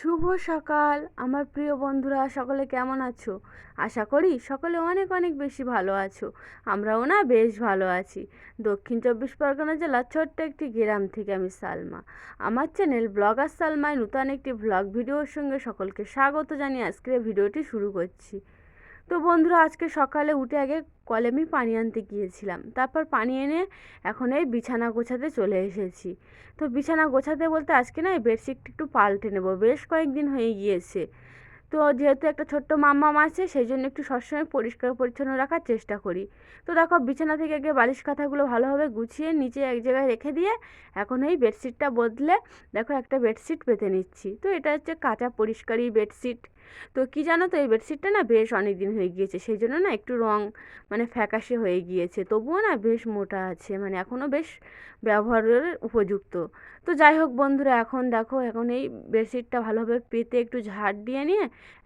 শুভ সকাল। আমার প্রিয় বন্ধুরা, সকলে কেমন আছো? আশা করি সকলে অনেক অনেক বেশি ভালো আছো। আমরাও না বেশ ভালো আছি। দক্ষিণ চব্বিশ পরগনা জেলার ছোট্ট একটি গ্রাম থেকে আমি সালমা। আমার চ্যানেল ব্লগার সালমায় নূতন একটি ব্লগ ভিডিওর সঙ্গে সকলকে স্বাগত জানিয়ে আজকের ভিডিওটি শুরু করছি। তো বন্ধুরা, আজকে সকালে উঠে আগে কলে আমি পানি আনতে গিয়েছিলাম। তারপর পানি এনে এখন এই বিছানা গোছাতে চলে এসেছি। তো বিছানা গোছাতে বলতে আজকে না এই বেডশিটটা একটু পাল্টে নেব। বেশ কয়েকদিন হয়ে গিয়েছে। তো যেহেতু একটা ছোট্ট মাম্মাম আছে, সেই জন্য একটু সবসময় পরিষ্কার পরিচ্ছন্ন রাখার চেষ্টা করি। তো দেখো, বিছানা থেকে আগে বালিশ কাঁথাগুলো ভালোভাবে গুছিয়ে নিচে এক জায়গায় রেখে দিয়ে এখন এই বেডশিটটা বদলে দেখো একটা বেডশিট পেতে নিচ্ছি। তো এটা হচ্ছে কাঁচা পরিষ্কারই বেডশিট। তো কি জানো তো, এই বেডশিটটা না বেশ অনেক দিন হয়ে গিয়েছে, সেই জন্য না একটু রং মানে ফ্যাকাশে হয়ে গিয়েছে, তবুও না বেশ মোটা আছে মানে এখনও বেশ ব্যবহারের উপযুক্ত। তো যাই হোক বন্ধুরা, এখন দেখো, এখন এই বেডশিটটা ভালোভাবে পেতে একটু ঝাড় দিয়ে নিয়ে,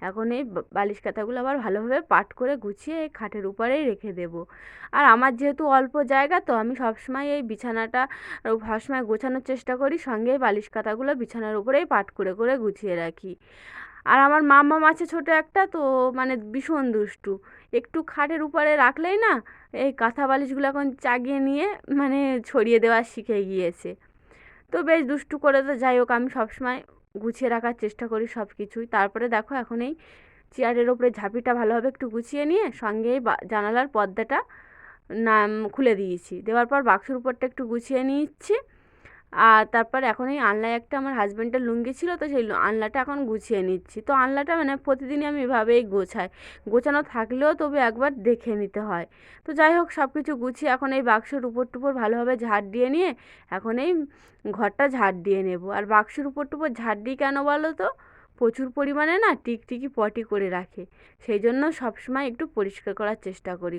এখন এই বালিশ কাঁথাগুলো আবার ভালোভাবে পাট করে গুছিয়ে এই খাটের উপরেই রেখে দেবো। আর আমার যেহেতু অল্প জায়গা, তো আমি সবসময় এই বিছানাটা সবসময় গোছানোর চেষ্টা করি, সঙ্গে বালিশ কাঁথাগুলো বিছানার উপরেই পাট করে করে গুছিয়ে রাখি। আর আমার মাম্মাম আছে ছোটো একটা, তো মানে ভীষণ দুষ্টু। একটু খাটের উপরে রাখলেই না, এই কাঁথা বালিশগুলো এখন চাগিয়ে নিয়ে মানে ছড়িয়ে দেওয়া শিখে গিয়েছে। তো বেশ দুষ্টু করে তো যাই হোক, আমি সবসময় গুছিয়ে রাখার চেষ্টা করি সব কিছুই তারপরে দেখো এখন এই চেয়ারের ওপরে ঝাঁপিটা ভালোভাবে একটু গুছিয়ে নিয়ে সঙ্গে এই জানালার পর্দাটা নাম খুলে দিয়েছি। দেওয়ার পর বাক্সর উপরটা একটু গুছিয়ে নিচ্ছি। আর তারপর এখন এই আনলায় একটা আমার হাজব্যান্ডের লুঙ্গি ছিল, তো সেই আনলাটা এখন গুছিয়ে নিচ্ছি। তো আনলাটা মানে প্রতিদিনই আমি এভাবেই গোছাই। গোছানো থাকলেও তবে একবার দেখে নিতে হয়। তো যাই হোক সব কিছু গুছিয়ে এখন এই বাক্সর উপর টুপর ভালোভাবে ঝাড় দিয়ে নিয়ে এখন এই ঘরটা ঝাড় দিয়ে নেব। আর বাক্সর উপর টুপর ঝাড় দিই কেন বলো তো? প্রচুর পরিমাণে না টিকটিকি পটি করে রাখে। সেই জন্য সবসময় একটু পরিষ্কার করার চেষ্টা করি,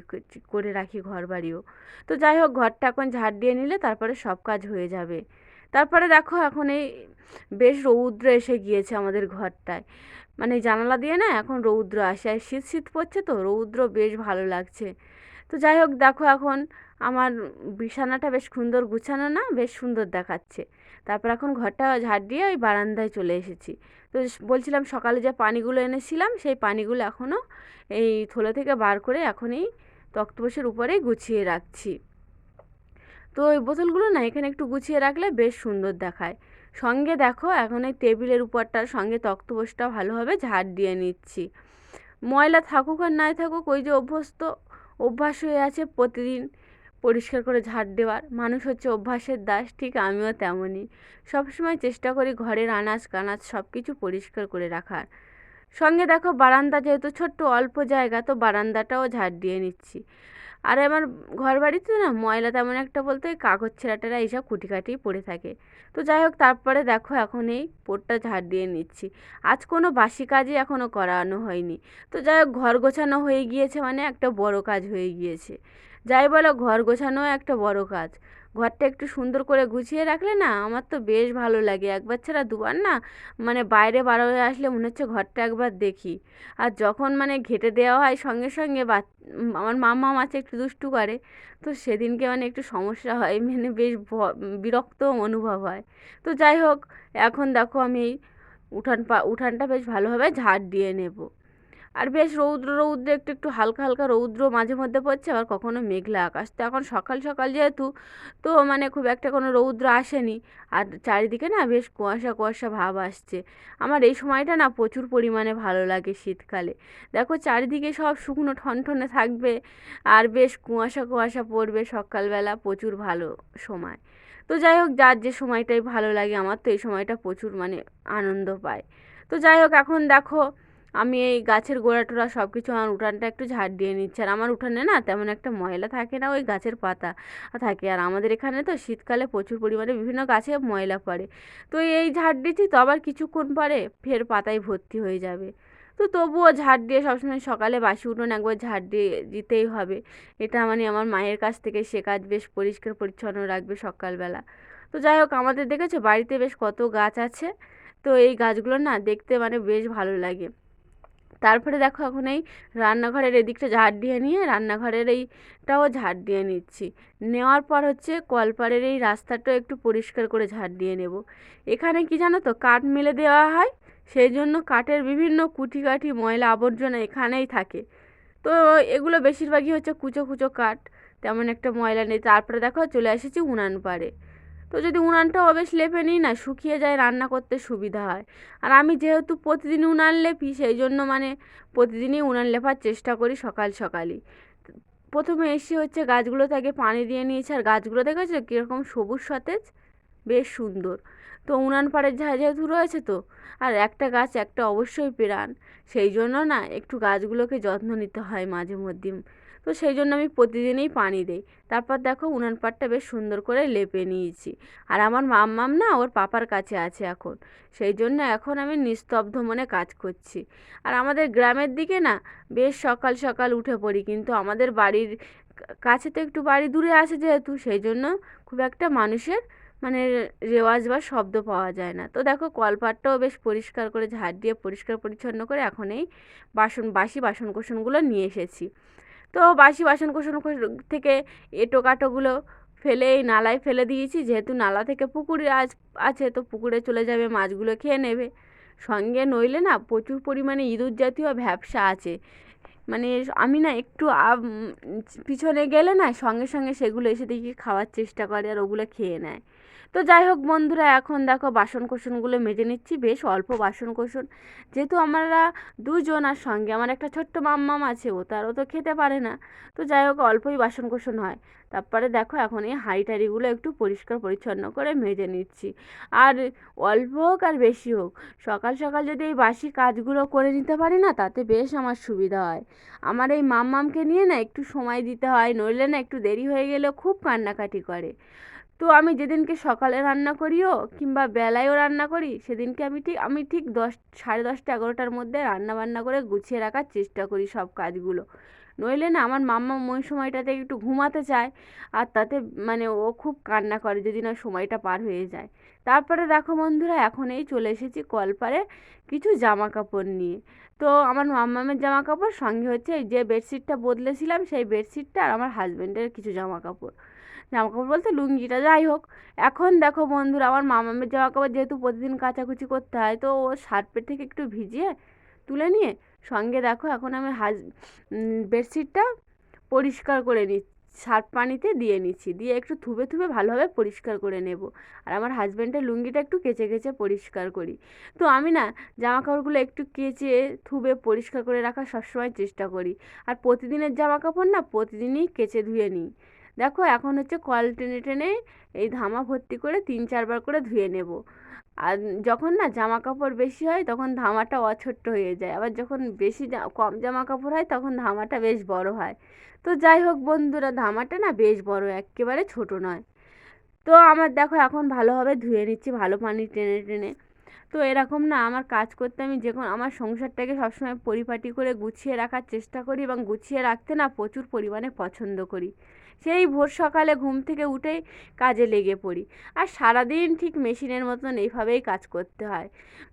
করে রাখি ঘর বাড়িও তো যাই হোক, ঘরটা এখন ঝাড় দিয়ে নিলে তারপরে সব কাজ হয়ে যাবে। তারপরে দেখো এখন এই বেশ রৌদ্র এসে গিয়েছে আমাদের ঘরটায়। মানে জানালা দিয়ে না এখন রৌদ্র আসে, আর শীত শীত পড়ছে তো, রৌদ্র বেশ ভালো লাগছে। তো যাই হোক, দেখো এখন আমার বিছানাটা বেশ সুন্দর গুছানো না, বেশ সুন্দর দেখাচ্ছে। তারপর এখন ঘরটা ঝাড় দিয়ে ওই বারান্দায় চলে এসেছি। তো বলছিলাম সকালে যে পানিগুলো এনেছিলাম, সেই পানিগুলো এখনও এই থলে থেকে বার করে এখন এই তক্তপোষের উপরেই গুছিয়ে রাখছি। তো ওই বোতলগুলো না এখানে একটু গুছিয়ে রাখলে বেশ সুন্দর দেখায়। সঙ্গে দেখো, এখন এই টেবিলের উপরটার সঙ্গে তক্তপোষটা ভালোভাবে ঝাড় দিয়ে নিচ্ছি। ময়লা থাকুক আর নাই থাকুক, ওই যে অভ্যস্ত অভ্যাস হয়ে আছে প্রতিদিন পরিষ্কার করে ঝাড় দেওয়ার। মানুষ হচ্ছে অভ্যাসের দাস, ঠিক আমিও তেমনই। সবসময় চেষ্টা করি ঘরের আনাজ, কানাজ সব কিছু পরিষ্কার করে রাখার। সঙ্গে দেখো, বারান্দা যেহেতু ছোট্ট, অল্প জায়গা, তো বারান্দাটাও ঝাড় দিয়ে নিচ্ছি। আর আমার ঘর বাড়িতে না ময়লা তেমন একটা বলতে কাগজ, ছেঁড়াটেরা এইসব খুঁটিকাটি পড়ে থাকে। তো যাই হোক, তারপরে দেখো এখন এই পোটটা ঝাড় দিয়ে নিচ্ছি। আজ কোনো বাসি কাজই এখনও করানো হয়নি। তো যাই হোক, ঘর গোছানো হয়ে গিয়েছে মানে একটা বড় কাজ হয়ে গিয়েছে। যাই বলো, ঘর গোছানো একটা বড় কাজ। ঘরটা একটু সুন্দর করে গুছিয়ে রাখলে না, আমার তো বেশ ভালো লাগে। একবার ছাড়া দুবার না মানে বাইরে বার হয়ে আসলে মনে হচ্ছে ঘরটা একবার দেখি। আর যখন মানে ঘেটে দেওয়া হয় সঙ্গে সঙ্গে আমার মাম্মা মাছে একটু দুষ্টু করে, তো সেদিনকে মানে একটু সমস্যা হয় মানে বেশ বিরক্ত অনুভব হয়। তো যাই হোক, এখন দেখো আমি উঠান পা, উঠানটা বেশ ভালোভাবে ঝাড় দিয়ে নেব। আর বেশ রৌদ্র রৌদ্র একটু একটু হালকা হালকা রৌদ্র মাঝে মধ্যে পড়ছে, আবার কখনো মেঘলা আকাশ। তো এখন সকাল সকাল যেহেতু, তো মানে খুব একটা কোনো রৌদ্র আসেনি। আর চারিদিকে না বেশ কুয়াশা কুয়াশা ভাব আসছে। আমার এই সময়টা না প্রচুর পরিমাণে ভালো লাগে শীতকালে। দেখো চারিদিকে সব শুকনো ঠনঠনে থাকবে, আর বেশ কুয়াশা কুয়াশা পড়বে সকালবেলা প্রচুর ভালো সময়। তো যাই হোক, যার যে সময়টাই ভালো লাগে, আমার তো এই সময়টা প্রচুর মানে আনন্দ পায়। তো যাই হোক, এখন দেখো আমি এই গাছের গোড়া টোড়া সব কিছু আমার উঠানটা একটু ঝাড় দিয়ে নিচ্ছি। আর আমার উঠানে না তেমন একটা ময়লা থাকে না, ওই গাছের পাতা থাকে। আর আমাদের এখানে তো শীতকালে প্রচুর পরিমাণে বিভিন্ন গাছে ময়লা পড়ে। তো এই ঝাড় দিচ্ছি, তো আবার কিছুক্ষণ পরে ফের পাতায় ভর্তি হয়ে যাবে। তো তবুও ঝাড় দিয়ে সবসময় সকালে বাসি উঠোন একবার ঝাড় দিয়ে দিতেই হবে। এটা মানে আমার মায়ের কাছ থেকে সে কাজ বেশ পরিষ্কার, পরিচ্ছন্ন রাখবে সকালবেলা। তো যাই হোক, আমাদের দেখেছ বাড়িতে বেশ কত গাছ আছে। তো এই গাছগুলো না দেখতে মানে বেশ ভালো লাগে। তারপরে দেখো এখন এই রান্নাঘরের এদিকটা ঝাড় দিয়ে নিয়ে রান্নাঘরের এইটাও ঝাড় দিয়ে নিচ্ছি। নেওয়ার পর হচ্ছে কলপাড়ের এই রাস্তাটাও একটু পরিষ্কার করে ঝাড় দিয়ে নেব। এখানে কি জানো তো কাঠ মেলে দেওয়া হয়, সেই জন্য কাঠের বিভিন্ন কুটিকাঠি, ময়লা আবর্জনা এখানেই থাকে। তো এগুলো বেশিরভাগই হচ্ছে কুচো কুচো কাঠ, তেমন একটা ময়লা নেই। তারপরে দেখো চলে এসেছি উনান পাড়ে তো যদি উনানটাও বেশ লেপে নিই না, শুকিয়ে যায়, রান্না করতে সুবিধা হয়। আর আমি যেহেতু প্রতিদিন উনান লেপি সেই জন্য মানে প্রতিদিনই উনান লেপার চেষ্টা করি সকাল সকালই। প্রথমে এসে হচ্ছে গাছগুলো আগে পানি দিয়ে নিয়েছে, আর গাছগুলো দেখেছ কীরকম সবুজ সতেজ? বেশ সুন্দর। তো উনান পাড়ের ঝাঁ যেহেতু রয়েছে তো, আর একটা গাছ একটা অবশ্যই পেরান। সেই জন্য না একটু গাছগুলোকে যত্ন নিতে হয় মাঝে মধ্যে। তো সেই জন্য আমি প্রতিদিনই পানি দিই। তারপর দেখো উনান পাটটা বেশ সুন্দর করে লেপে নিয়েছি। আর আমার মাম্মাম না ওর পাপার কাছে আছে এখন। সেই জন্য এখন আমি নিস্তব্ধ মনে কাজ করছি। আর আমাদের গ্রামের দিকে না বেশ সকাল সকাল উঠে পড়ি, কিন্তু আমাদের বাড়ির কাছে তো একটু বাড়ি দূরে আছে যেহেতু, সেই জন্য খুব একটা মানুষের মানে রেওয়াজ বা শব্দ পাওয়া যায় না। তো দেখো কলপাটটাও বেশ পরিষ্কার করে ঝাড় দিয়ে পরিষ্কার পরিচ্ছন্ন করে এখন এই বাসন, বাসি বাসন কোসনগুলো নিয়ে এসেছি। তো বাসি বাসন কোসন থেকে এঁটো কাটোগুলো ফেলে, এই নালায় ফেলে দিয়েছি। যেহেতু নালা থেকে পুকুরে আজ আছে, তো পুকুরে চলে যাবে, মাছগুলো খেয়ে নেবে। সঙ্গে নইলে না প্রচুর পরিমাণে ইঁদুর জাতীয় ব্যবসা আছে। মানে আমি না একটু পিছনে গেলে না সঙ্গে সঙ্গে সেগুলো এসে দেখি খাওয়ার চেষ্টা করে আর ওগুলো খেয়ে নেয়। তো যাই হোক বন্ধুরা, এখন দেখো বাসন কোসনগুলো মেজে নিচ্ছি। বেশ অল্প বাসন কোসন যেহেতু আমরা দুজন আর সঙ্গে, আমার একটা ছোট্ট মাম্মাম আছে, ও তারও তো খেতে পারে না। তো যাই হোক অল্পই বাসন কোসন হয়। তারপরে দেখো এখন এই হাঁড়ি টাড়িগুলো একটু পরিষ্কার পরিচ্ছন্ন করে মেজে নিচ্ছি। আর অল্প হোক আর বেশি হোক, সকাল সকাল যদি এই বাসি কাজগুলো করে নিতে পারি না, তাতে বেশ আমার সুবিধা হয়। আমার এই মাম্মামকে নিয়ে না একটু সময় দিতে হয়, নইলে না একটু দেরি হয়ে গেলেও খুব কান্নাকাটি করে। তো আমি যেদিনকে সকালে রান্না করিও কিংবা বেলায়ও রান্না করি, সেদিনকে আমি ঠিক আমি ঠিক দশ, সাড়ে দশটা, এগারোটার মধ্যে রান্না বান্না করে গুছিয়ে রাখার চেষ্টা করি সব কাজগুলো। নইলে না আমার মাম্মা ওই সময়টাতে একটু ঘুমাতে চায়, আর তাতে মানে ও খুব কান্না করে যদি না সময়টা পার হয়ে যায়। তারপরে দেখো বন্ধুরা এখন এই চলে এসেছি কলপারে কিছু জামা কাপড় নিয়ে। তো আমার মাম্মামের জামা কাপড় সঙ্গে হচ্ছে যে বেডশিটটা বদলেছিলাম, সেই বেডশিটটা আর আমার হাজব্যান্ডের কিছু জামা কাপড় জামা কাপড় বলতে লুঙ্গিটা, যাই হোক। এখন দেখো বন্ধুরা, আমার মামামের জামা কাপড় যেহেতু প্রতিদিন কাচাকুচি করতে হয়, তো ও শার্টের থেকে একটু ভিজিয়ে তুলে নিয়ে সঙ্গে দেখো এখন আমি হাজ বেডশিটটা পরিষ্কার করে নিচ্ছি সার্ফ পানিতে দিয়ে নিচ্ছি। দিয়ে একটু থুবে থুবে ভালোভাবে পরিষ্কার করে নেব। আর আমার হাজব্যান্ডের লুঙ্গিটা একটু কেচে কেচে পরিষ্কার করি। তো আমি না জামা কাপড়গুলো একটু কেচে থুবে পরিষ্কার করে রাখার সবসময় চেষ্টা করি। আর প্রতিদিনের জামা কাপড় না প্রতিদিনই কেচে ধুয়ে নিই। দেখো এখন হচ্ছে কল টেনে টেনে এই ধামা ভর্তি করে তিন চারবার করে ধুয়ে নেব। আর যখন না জামা কাপড় বেশি হয় তখন ধামাটা অছোট্ট হয়ে যায়। আবার যখন বেশি কম জামা কাপড় হয় তখন ধামাটা বেশ বড় হয়। তো যাই হোক বন্ধুরা, ধামাটা না বেশ বড় একেবারে ছোট নয়। তো আমার দেখো এখন ভালোভাবে ধুয়ে নিচ্ছি, ভালো পানি টেনে টেনে। তো এরকম না আমার কাজ করতে আমি যে কোনো, আমার সংসারটাকে সবসময় পরিপাটি করে গুছিয়ে রাখার চেষ্টা করি এবং গুছিয়ে রাখতে না প্রচুর পরিমাণে পছন্দ করি। সেই ভোর সকালে ঘুম থেকে উঠেই কাজে লেগে পড়ি। আর সারাদিন ঠিক মেশিনের মতন এইভাবেই কাজ করতে হয়।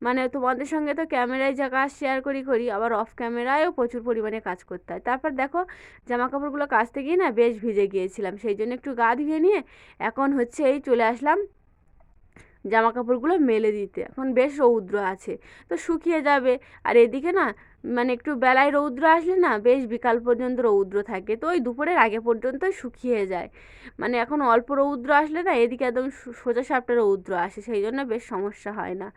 মানে তোমাদের সঙ্গে তো ক্যামেরায় যা কাজ শেয়ার করি করি, আবার অফ ক্যামেরায়ও প্রচুর পরিমাণে কাজ করতে হয়। তারপর দেখো জামা কাপড়গুলো কাচতে গিয়ে না বেশ ভিজে গিয়েছিলাম। সেই জন্য একটু গা ধুয়ে নিয়ে এখন হচ্ছে এই চলে আসলাম জামা কাপড়গুলো মেলে দিতে। এখন বেশ রৌদ্র আছে, তো শুকিয়ে যাবে। আর এদিকে না মানে একটু বেলায় রৌদ্র আসলে না, বেশ বিকাল পর্যন্ত রৌদ্র থাকে। তো ওই দুপুরের আগে পর্যন্তই শুকিয়ে যায়। মানে এখন অল্প রৌদ্র আসলে না, এদিকে একদম সোজা সাপটা রৌদ্র আসে, সেই জন্য বেশ সমস্যা হয় না।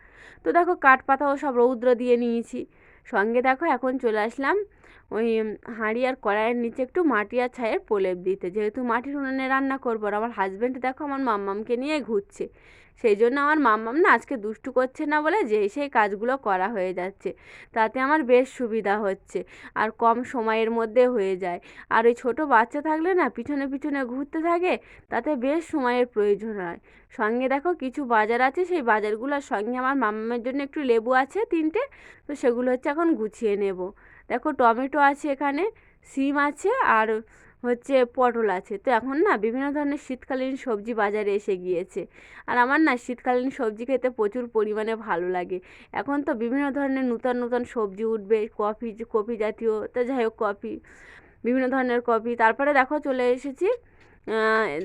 তো দেখো কাঠ পাতাও সব রৌদ্র দিয়ে নিয়েছি। সঙ্গে দেখো এখন চলে আসলাম ওই হাঁড়ি আর কড়াইয়ের নিচে একটু মাটি আর ছায়ের প্রলেপ দিতে। যেহেতু মাটির উনুনে রান্না করব আর আমার হাজব্যান্ড দেখো আমার মাম্মামকে নিয়ে ঘুরছে। সেই জন্য আমার মাম্মাম না আজকে দুষ্টু করছে না বলে যে সেই কাজগুলো করা হয়ে যাচ্ছে। তাতে আমার বেশ সুবিধা হচ্ছে আর কম সময়ের মধ্যে হয়ে যায়। আর ওই ছোটো বাচ্চা থাকলে না পিছনে পিছনে ঘুরতে থাকে, তাতে বেশ সময়ের প্রয়োজন হয়। সঙ্গে দেখো কিছু বাজার আছে, সেই বাজারগুলোর সঙ্গে আমার মাম্মামের জন্য একটু লেবু আছে তিনটে, তো সেগুলো হচ্ছে এখন গুছিয়ে নেব। দেখো টমেটো আছে এখানে, সিম আছে আর হচ্ছে পটল আছে। তো এখন না বিভিন্ন ধরনের শীতকালীন সবজি বাজারে এসে গিয়েছে। আর আমার না শীতকালীন সবজি খেতে প্রচুর পরিমাণে ভালো লাগে। এখন তো বিভিন্ন ধরনের নূতন নূতন সবজি উঠবে, কফি কপি জাতীয়, তো যাই হোক কফি, বিভিন্ন ধরনের কফি। তারপরে দেখো চলে এসেছি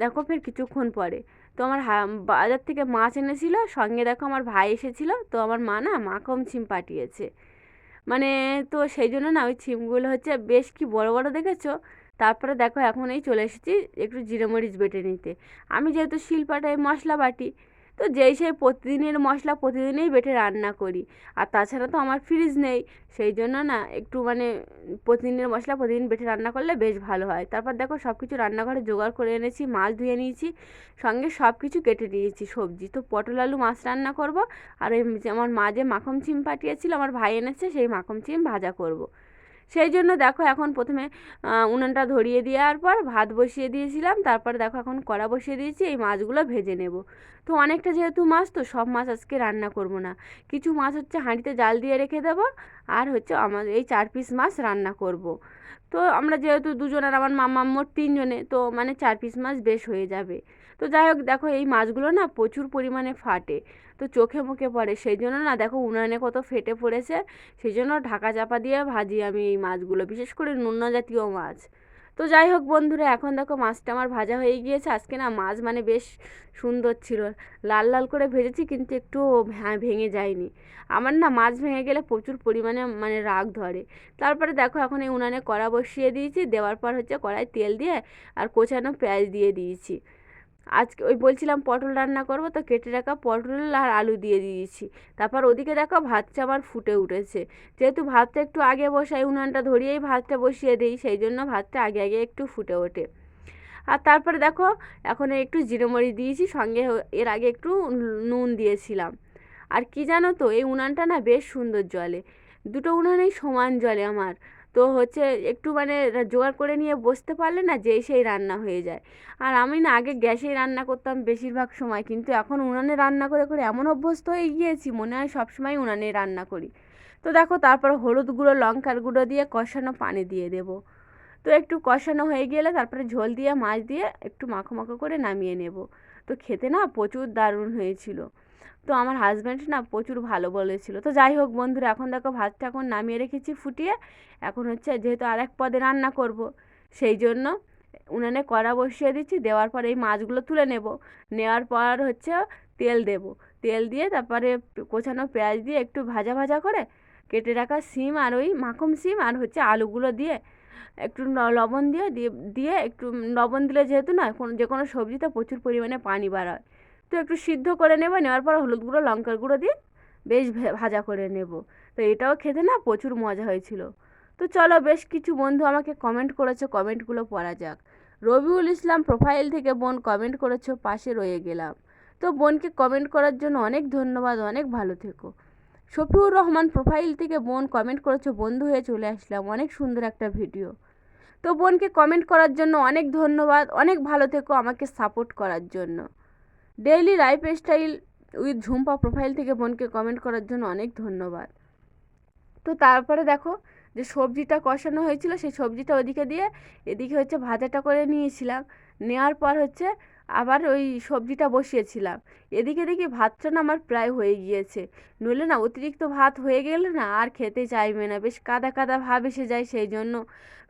দেখো ফের কিছুক্ষণ পরে। তো আমার বাজার থেকে মাছ এনেছিল, সঙ্গে দেখো আমার ভাই এসেছিল, তো আমার মা না মাখন সিম পাঠিয়েছে। মানে তো সেই জন্য না ওই ছিমগুলো হচ্ছে বেশ কি বড় বড় দেখেছ? তারপরে দেখো এখন এই চলে এসেছি একটু জিরে মরিচ বেটে নিতে। আমি যেহেতু শিলপাটায় মশলা বাটি তো যেই সেই প্রতিদিনের মশলা প্রতিদিনই বেটে রান্না করি। আর তাছাড়া তো আমার ফ্রিজ নেই। সেই জন্য না একটু মানে প্রতিদিনের মশলা প্রতিদিন বেটে রান্না করলে বেশ ভালো হয়। তারপর দেখো সব কিছু রান্নাঘরে জোগাড় করে এনেছি, মাছ ধুয়ে নিয়েছি, সঙ্গে সব কিছু কেটে নিয়েছি, সবজি। তো পটল আলু মাছ রান্না করব। আর ওই আমার মা যে মাখন চিম পাঠিয়েছিল, আমার ভাই এনেছে, সেই মাখন চিম ভাজা করব। সেই জন্য দেখো এখন প্রথমে উনুনটা ধরিয়ে দেওয়ার পর ভাত বসিয়ে দিয়েছিলাম, তারপর দেখো এখন কড়া বসিয়ে দিয়েছি, এই মাছগুলো ভেজে নেব। তো অনেকটা যেহেতু মাছ, তো সব মাছ আজকে রান্না করব না। কিছু মাছ হচ্ছে হাঁড়িতে জাল দিয়ে রেখে দেবো, আর হচ্ছে আমাদের এই চার পিস মাছ রান্না করব। তো আমরা যেহেতু দুজন আর আমার মামা মোট তিনজনে, তো মানে চার পিস মাছ বেশ হয়ে যাবে। তো যাই হোক, দেখো এই মাছগুলো না প্রচুর পরিমাণে ফাটে। তো চোখে মুখে পড়ে। সেই জন্য না দেখো উনানে কত ফেটে পড়েছে। সেই জন্য ঢাকা চাপা দিয়ে ভাজি আমি এই মাছগুলো, বিশেষ করে নুন জাতীয় মাছ। তো যাই হোক বন্ধুরা, এখন দেখো মাছটা আমার ভাজা হয়ে গিয়েছে। আজকে না মাছ মানে বেশ সুন্দর ছিল। লাল লাল করে ভেজেছি কিন্তু একটু ভেঙে যায়নি। আমার না মাছ ভেঙে গেলে প্রচুর পরিমাণে মানে রাগ ধরে। তারপরে দেখো এখন এই উনানে কড়া বসিয়ে দিয়েছি। দেওয়ার পর হচ্ছে কড়াই তেল দিয়ে আর কোচানো পেঁয়াজ দিয়ে দিয়েছি। আজকে ওই বলছিলাম পটল রান্না করব, তো কেটে রাখা পটল আর আলু দিয়ে দিয়েছি। তারপর ওদিকে দেখো ভাতটা আমার ফুটে উঠেছে। যেহেতু ভাতটা একটু আগে বসাই, উনানটা ধরিয়েই ভাতটা বসিয়ে দিই, সেই জন্য ভাতটা আগে আগে একটু ফুটে ওঠে। আর তারপরে দেখো, এখন একটু জিরে দিয়েছি, সঙ্গে এর আগে একটু নুন দিয়েছিলাম। আর কি জানো তো, এই উনানটা না বেশ সুন্দর জলে। দুটো উনানেই সমান জলে আমার। তো হচ্ছে একটু মানে জোগাড় করে নিয়ে বসতে পারলে না যেই সেই রান্না হয়ে যায়। আর আমি না আগে গ্যাসেই রান্না করতাম বেশিরভাগ সময়, কিন্তু এখন উনানে রান্না করে করে এমন অভ্যস্ত হয়ে গিয়েছি মনে হয় সবসময় উনানে রান্না করি। তো দেখো তারপর হলুদ গুঁড়ো, লঙ্কার গুঁড়ো দিয়ে কষানো পানি দিয়ে দেবো। তো একটু কষানো হয়ে গেলে তারপরে ঝোল দিয়ে, মাছ দিয়ে একটু মাখো মাখো করে নামিয়ে নেব। তো খেতে না প্রচুর দারুণ হয়েছিল। তো আমার হাজব্যান্ড না প্রচুর ভালো বলেছিল। তো যাই হোক বন্ধুরা, এখন দেখো ভাতটা এখন নামিয়ে রেখেছি ফুটিয়ে। এখন হচ্ছে যেহেতু আর এক পদে রান্না করব, সেই জন্য উনানে কড়া বসিয়ে দিচ্ছি, দেওয়ার পর এই মাছগুলো তুলে নেব। নেওয়ার পর হচ্ছে তেল দেব। তেল দিয়ে তারপরে কোচানো পেঁয়াজ দিয়ে একটু ভাজা ভাজা করে কেটে রাখা সিম আর ওই মাখম সিম আর হচ্ছে আলুগুলো দিয়ে একটু লবণ দিয়ে দিয়ে একটু, লবণ দিলে যেহেতু না কোনো যে কোনো সবজিতে প্রচুর পরিমাণে পানি বাড়ায় তো একটু সিদ্ধ করে নেব, নেওয়ার পর হলুদ গুঁড়ো, লঙ্কার গুঁড়ো দিয়ে বেশ ভাজা করে নেব। তো এটাও খেতে না প্রচুর মজা হয়েছিল। তো চলো বেশ কিছু বন্ধু আমাকে কমেন্ট করেছ কমেন্টগুলো পড়া যাক। রবিউল ইসলাম প্রোফাইল থেকে বোন কমেন্ট করেছ, পাশে রয়ে গেলাম। তো বোনকে কমেন্ট করার জন্য অনেক ধন্যবাদ, অনেক ভালো থেকো। শফিউর রহমান প্রোফাইল থেকে বোন কমেন্ট করেছ, বন্ধু হয়ে চলে আসলাম, অনেক সুন্দর একটা ভিডিও তো বোনকে কমেন্ট করার জন্য অনেক ধন্যবাদ, অনেক ভালো থেকো আমাকে সাপোর্ট করার জন্য। Daily life style with Jhumpa profile থেকে বোনকে কমেন্ট করার জন্য অনেক ধন্যবাদ। তো তারপরে দেখো যে সবজিটা কষানো হয়েছিল, সেই সবজিটা ওদিকে দিয়ে এদিকে হচ্ছে ভাজাটা করে নিয়েছিলাম। নেওয়ার পর হচ্ছে আবার ওই সবজিটা বসিয়েছিলাম। এদিকে দেখি ভাতটা না আমার প্রায় হয়ে গিয়েছে। নইলে না অতিরিক্ত ভাত হয়ে গেলে না আর খেতে চাইবে না। বেশ কাদা কাদা ভাব এসে যায় সেই জন্য।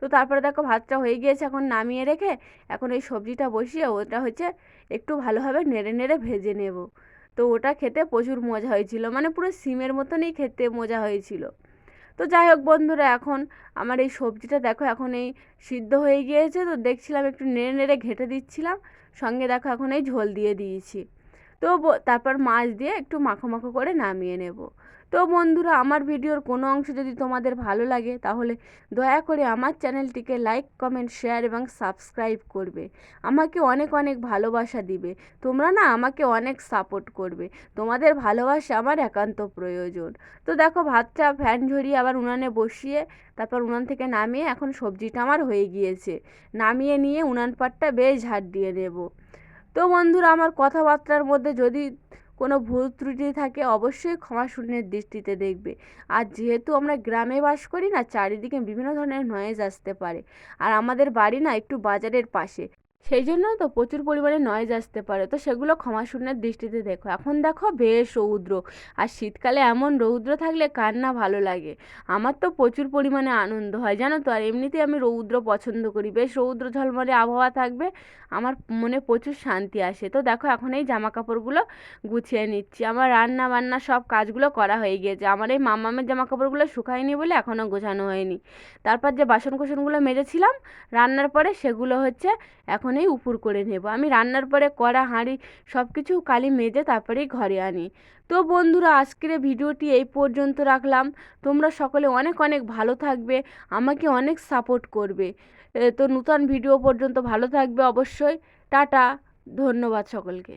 তো তারপরে দেখো ভাতটা হয়ে গিয়েছে এখন নামিয়ে রেখে এখন ওই সবজিটা বসিয়ে ওটা হচ্ছে একটু ভালোভাবে নেড়ে নেড়ে ভেজে নেব। তো ওটা খেতে প্রচুর মজা হয়েছিল। মানে পুরো সিমের মতনই খেতে মজা হয়েছিল। তো যাই হোক বন্ধুরা, এখন আমার এই সবজিটা দেখো এখন এই সিদ্ধ হয়ে গিয়েছে, তো দেখছিলাম একটু নেড়ে নেড়ে ঘেঁটে দিচ্ছিলাম, সঙ্গে দেখো এখন এই ঝোল দিয়ে দিয়েছি। তো তারপর মাছ দিয়ে একটু মাখো মাখো করে নামিয়ে নেব। তো বন্ধুরা, আমার ভিডিওর কোনো অংশ যদি তোমাদের ভালো লাগে, তাহলে দয়া করে আমার চ্যানেলটিকে লাইক, কমেন্ট, শেয়ার এবং সাবস্ক্রাইব করবে। আমাকে অনেক অনেক ভালোবাসা দিবে। তোমরা না আমাকে অনেক সাপোর্ট করবে। তোমাদের ভালোবাসা আমার একান্ত প্রয়োজন। তো দেখো, ভাতটা ফ্যান ঝরিয়ে আবার উনানে বসিয়ে তারপর উনান থেকে নামিয়ে এখন সবজিটা আমার হয়ে গিয়েছে। নামিয়ে নিয়ে উনান পাটটা বেশ ঝাড় দিয়ে নেব। তো বন্ধুরা, আমার কথাবার্তার মধ্যে যদি কোনো ভুল ত্রুটি থাকে অবশ্যই ক্ষমা শূন্যের দৃষ্টিতে দেখবে। আর যেহেতু আমরা গ্রামে বাস করি না, চারিদিকে বিভিন্ন ধরনের নয়েজ আসতে পারে। আর আমাদের বাড়ি না একটু বাজারের পাশে। সেই জন্য তো প্রচুর পরিমাণে নয়েজ আসতে পারে। তো সেগুলো ক্ষমাশূন্যের দৃষ্টিতে দেখো। এখন দেখো বেশ রৌদ্র। আর শীতকালে এমন রৌদ্র থাকলে কার না ভালো লাগে? আমার তো প্রচুর পরিমাণে আনন্দ হয়, জানো তো? আর এমনিতেই আমি রৌদ্র পছন্দ করি। বেশ রৌদ্র ঝলমলে আবহাওয়া থাকবে, আমার মনে প্রচুর শান্তি আসে। তো দেখো এখন এই জামা কাপড়গুলো গুছিয়ে নিচ্ছি। আমার রান্না বান্না সব কাজগুলো করা হয়ে গিয়েছে। আমার এই মামামের জামা কাপড়গুলো শুকায়নি বলে এখনও গোছানো হয়নি। তারপর যে বাসন কোসনগুলো মেজেছিলাম, রান্নার পরে সেগুলো হচ্ছে এখন এই উপুর করে নেব। আমি রান্নার পরে কড়া, হাঁড়ি সব কিছু কালি মেজে তারপরেই ঘরে আনি। তো বন্ধুরা, আজকের ভিডিওটি এই পর্যন্ত রাখলাম। তোমরা সকলে অনেক অনেক ভালো থাকবে, আমাকে অনেক সাপোর্ট করবে। তো নূতন ভিডিও পর্যন্ত ভালো থাকবে অবশ্যই। টাটা, ধন্যবাদ সকলকে।